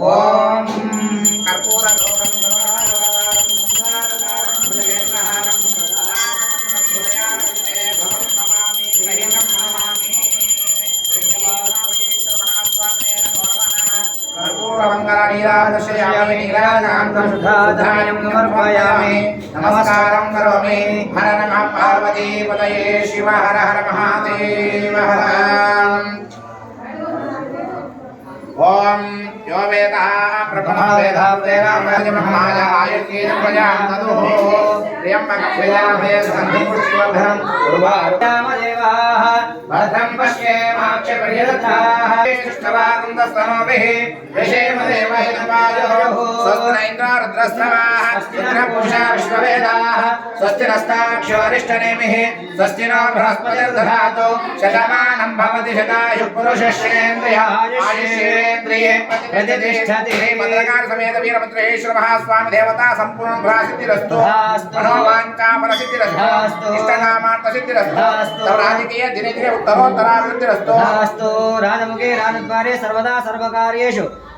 ఓం కర్పూర గౌరం सर्वमङ्गलनीरादशयामि नीराजान्तं शुद्धाधान्यं समर्पयामि नमस्कारं करोमि। हर नमः पार्वतीपतये शिव हर हर महादेव हर। ॐ यो वेदः వేద వేదాంగ బ్రహ్మాయ ఆయుర్గేన ప్రజాం తదు త్ర్యంబక ప్రజాభయ సంధిపుష్టివర్ధనం రామదేవాः భద్రం పశ్యేమాక్ష పర్యదత్తాః కృష్ణవాకుందస్తనోభిః యశేమ శ్రీమద్రకార సమేత వీరభద్రేశ్వర మహాస్వామి దేవతా సంపూర్ణ ఫలసిద్ధిరస్తు తథాస్తు. మనోవాంఛా ఫలసిద్ధిరస్తు. ఇష్టకామార్థ సిద్ధిరస్తు రాజకీయ దినే దినే ఉత్తరోత్తరాభివృద్ధిరస్తు. రాజముఖే రాజద్వారే సర్వదా సర్వకార్యేషు.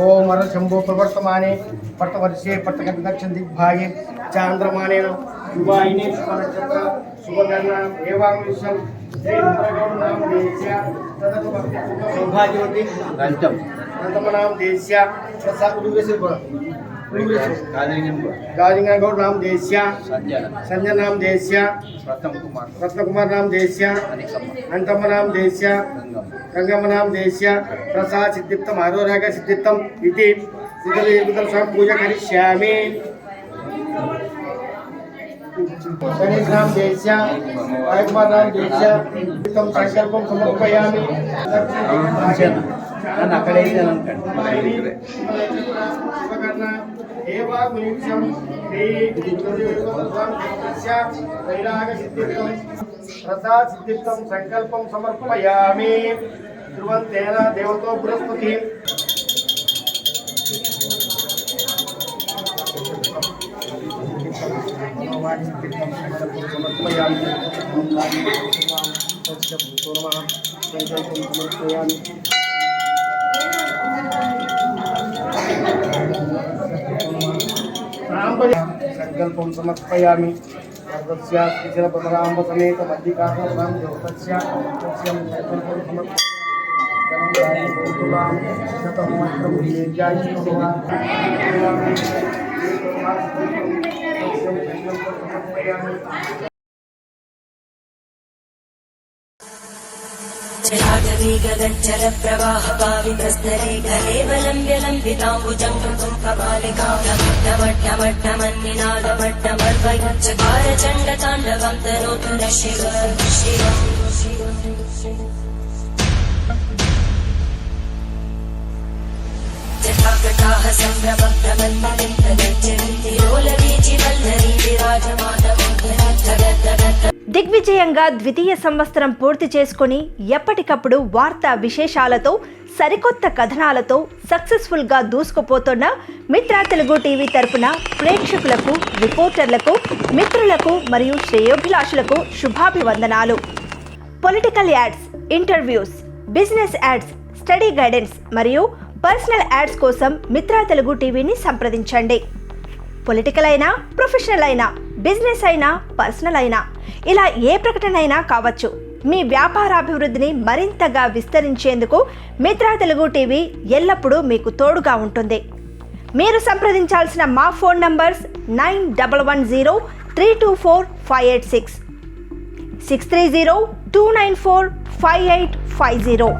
ओम शंभो प्रवर्तमाने वर्तवर्षे प्रतगच्छन् दिग्भागे चान्द्रमानेन युवायिने सुपनक्षत्र शुभकर्णां एवामिशं श्रीन्द्रगौणां देश्या तदपि सौभाग्यवती रन्तमनां देश्या तथा उदुगस्य Gajingan Gaur Nam Desya Sanja Nam Desya Pratam Kumar Pratam Nam Desya Antam Nam Desya Kangam Nam Desya Prasad Siddhittam Haro Raga Siddhittam Iti Siddhal Yudhal Swam Puja Kari Shami Ganesh Nam Desya Ayakumar Nam Desya Siddhittam Sankarpam Kumakupayami Anakadeh Jalankan Anakadeh Jalankan देवाकुनित्यं ते गुरुदेवस्य वैरागसिद्धित्वं श्रद्धासिद्धित्वं सङ्कल्पं समर्पयामि। ध्रुवन्तेन देवतो बृहस्पतिः समर्पयामि సమర్పయామి ధ్రువంతేన దేవతో బృహస్పతి సమర్పయామి సంకల్పం సమర్పయామి సంకల్పం సమర్పయామి సర్వస్య శ్రీశైలపరమరాంబ సమేత మల్లికార్జున దేవతస్య సస్యం సంకల్పం సమర్పయామి जलागवीगगज्जल प्रवाह पावितस्तरे कलेवलम्ब्य लम्बिताम्बुजङ्गं कपालिकामट्टमट्टमन्निनादमट्टमर्वयच्चकार चण्डताण्डवं तनोतु न शिव शिव जटाकटाः सम्भ्रमभ्रमन्मलिं तदज्जन्ति लोलवीचिवल्लरी विराजमानमोदरी जगद्दगद्द దిగ్విజయంగా ద్వితీయ సంవత్సరం పూర్తి చేసుకొని ఎప్పటికప్పుడు వార్తా విశేషాలతో సరికొత్త కథనాలతో సక్సెస్ఫుల్గా దూసుకుపోతున్న మిత్ర తెలుగు టీవీ తరపున ప్రేక్షకులకు రిపోర్టర్లకు మిత్రులకు మరియు శ్రేయోభిలాషులకు శుభాభివందనాలు. Political ads interviews business ads study guidance మరియు పర్సనల్ యాడ్స్ కోసం మిత్రా తెలుగు టీవీని సంప్రదించండి. పొలిటికల్ అయినా ప్రొఫెషనల్ అయినా బిజినెస్ అయినా పర్సనల్ అయినా ఇలా ఏ ప్రకటన అయినా కావచ్చు. మీ వ్యాపారాభివృద్ధిని మరింతగా విస్తరించేందుకు మిత్రా తెలుగు టీవీ ఎల్లప్పుడూ మీకు తోడుగా ఉంటుంది. మీరు సంప్రదించాల్సిన మా phone numbers nine double one zero three two four five eight six six three zero two nine four five eight five zero.